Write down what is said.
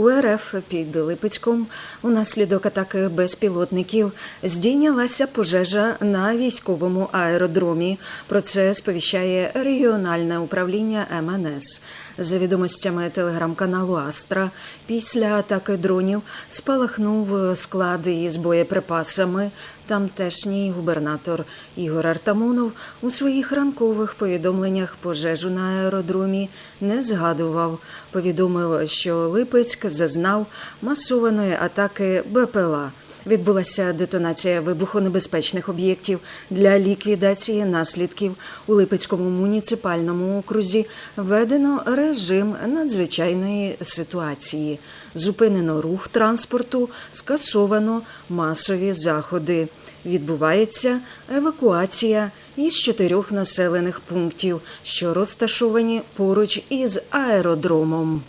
У РФ під Липецьком унаслідок атаки безпілотників здійнялася пожежа на військовому аеродромі. Про це сповіщає регіональне управління МНС. За відомостями телеграм-каналу Астра, після атаки дронів спалахнув склад із боєприпасами. Тамтешній губернатор Ігор Артамонов у своїх ранкових повідомленнях пожежу на аеродромі не згадував. Повідомив, що Липецьк зазнав масованої атаки БПЛА. Відбулася детонація вибухонебезпечних об'єктів для ліквідації наслідків у Липецькому муніципальному окрузі. Введено режим надзвичайної ситуації. Зупинено рух транспорту, скасовано масові заходи. Відбувається евакуація із чотирьох населених пунктів, що розташовані поруч із аеродромом.